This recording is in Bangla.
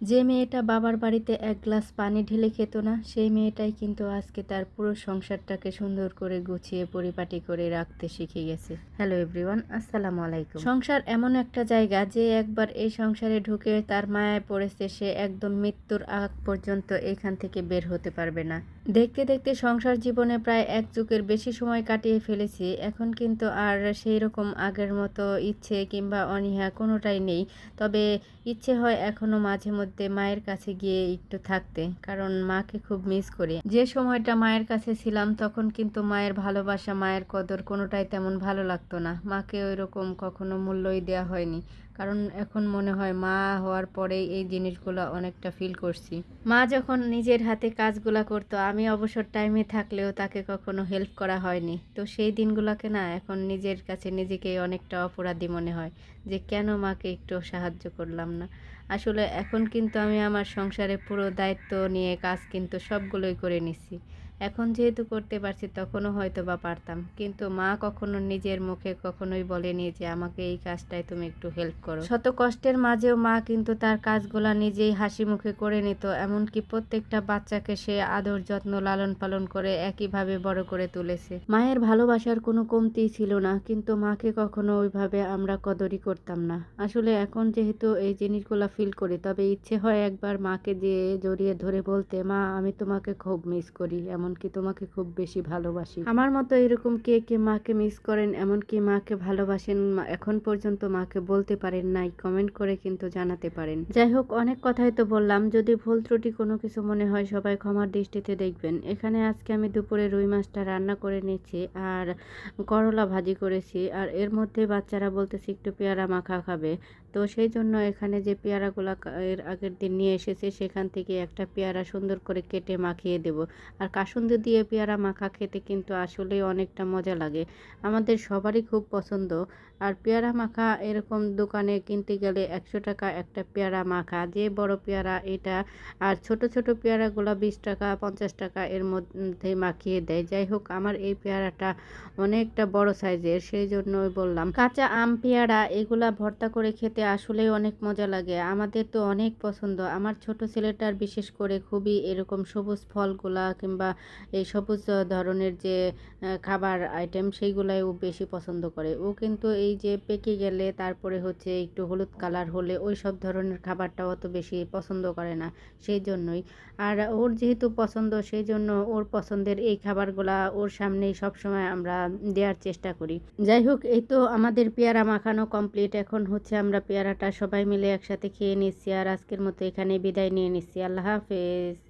যে মেয়েটা বাবার বাড়িতে এক গ্লাস পানি ঢেলে খেত না, সেই মেয়েটাই কিন্তু আজকে তার পুরো সংসারটাকে সুন্দর করে গুছিয়ে পরিপাটি করে রাখতে শিখে গেছে। হ্যালো এভরিওয়ান, আসসালামু আলাইকুম। সংসার এমন একটা জায়গা যে একবার এই সংসারে ঢুকে তার মায়ায় পড়েছে, সে একদম মৃত্যুর আগ পর্যন্ত এখান থেকে বের হতে পারবে না। দেখতে দেখতে সংসার জীবনে প্রায় এক যুগের বেশি সময় কাটিয়ে ফেলেছি, এখন কিন্তু আর সেই রকম আগের মতো ইচ্ছে কিংবা অনীহা কোনোটাই নেই। তবে ইচ্ছে হয় এখনও মাঝে মধ্যে মায়ের কাছে গিয়ে একটু থাকতে, কারণ মাকে খুব মিস করি। যে সময়টা মায়ের কাছে ছিলাম, তখন কিন্তু মায়ের ভালোবাসা, মায়ের কদর কোনোটাই তেমন ভালো লাগতো না। মাকে ওই রকম কখনো মূল্যই দেওয়া হয়নি। কারণ এখন মনে হয় মা হওয়ার পরেই এই জিনিসগুলো অনেকটা ফিল করছি। মা যখন নিজের হাতে কাজগুলা করতো, আমি অবসর টাইমে থাকলেও তাকে কখনো হেল্প করা হয়নি। তো সেই দিনগুলোকে না, এখন নিজের কাছে নিজেকে অনেকটা অপরাধী মনে হয় যে কেন মাকে একটু সাহায্য করলাম না। আসলে এখন কিন্তু আমি আমার সংসারে পুরো দায়িত্ব নিয়ে কাজ কিন্তু সবগুলোই করে নিচ্ছি এখন যেহেতু করতে পারছি তখনও হয়তো বা পারতাম। কিন্তু মা কখনো নিজের মুখে কখনোই বলেনি যে আমাকে এই কাজটায় তুমি একটু হেল্প করো। শত কষ্টের মাঝেও মা কিন্তু তার কাজগুলা নিজেই হাসি মুখে করে নিত। এমনকি প্রত্যেকটা বাচ্চাকে সে আদর যত্ন লালন পালন করে একইভাবে বড় করে তুলেছে। মায়ের ভালোবাসার কোনো কমতি ছিল না, কিন্তু মাকে কখনো ওইভাবে আমরা কদরই করতাম না। আসলে এখন যেহেতু এই জিনিসগুলা ফিল করি, তবে ইচ্ছে হয় একবার মাকে দিয়ে জড়িয়ে ধরে বলতে, মা, আমি তোমাকে খুব মিস করি। এমনকি তোমাকে খুব বেশি ভালোবাসি। আমার মতো এরকম কে কে মাকে মিস করেন, এমনকি মাকে ভালোবাসেন এখন পর্যন্ত মাকে বলতে পারেন নাই কমেন্ট করে কিন্তু জানাতে পারেন। যাই হোক, অনেক কথাই তো বললাম, যদি ভুল ত্রুটি কোনো কিছু মনে হয় সবাই ক্ষমার দৃষ্টিতে দেখবেন। এখানে আজকে আমি দুপুরে রুই মাছটা রান্না করে নিয়েছি আর করলা ভাজি করেছি, আর এর মধ্যে বাচ্চারা বলতেছে একটু পেয়ারা মাখা খাবে। তো সেই জন্য এখানে যে পেয়ারাগুলো এর আগের দিন নিয়ে এসেছে, সেখান থেকে একটা পেয়ারা সুন্দর করে কেটে মাখিয়ে দেব। আর কাসুন্দি দিয়ে পেয়ারা মাখা খেতে কিন্তু আসলেই অনেকটা মজা লাগে। আমাদের সবারই খুব পছন্দ। আর পেয়ারা মাখা এরকম দোকানে কিনতে গেলে একশো টাকা একটা পেয়ারা মাখা, যে বড় পেয়ারা এটা, আর ছোট ছোট পেয়ারাগুলো বিশ টাকা, পঞ্চাশ টাকা এর মধ্যে মাখিয়ে দেয়। যাই হোক, আমার এই পেয়ারাটা অনেকটা বড় সাইজের, সেই জন্যই বললাম। কাঁচা আম পেয়ারা এগুলা ভর্তা করে খেতে আসলেই অনেক মজা লাগে। আমাদের তো অনেক পছন্দ। আমার ছোট ছেলেটার বিশেষ করে খুবই এরকম সবুজ ফলগুলা কিংবা এই সবুজ ধরনের যে খাবার আইটেম সেইগুলাই ও বেশি পছন্দ করে। ও কিন্তু এই যে পেকে গেলে তারপরে হচ্ছে একটু হলুদ কালার হলে ওই সব ধরনের খাবারটা অত বেশি পছন্দ করে না, সেই জন্যই। আর ওর যেহেতু পছন্দ, সেই জন্য ওর পছন্দের এই খাবারগুলা ওর সামনেই সবসময় আমরা দেওয়ার চেষ্টা করি। যাই হোক, এই তো আমাদের পেয়ারা মাখানো কমপ্লিট এখন হচ্ছে আমরা পেয়ারাটা সবাই মিলে একসাথে খেয়ে নিচ্ছি আর আজকের মতো এখানে বিদায় নিয়ে নিচ্ছি। আল্লাহ হাফেজ।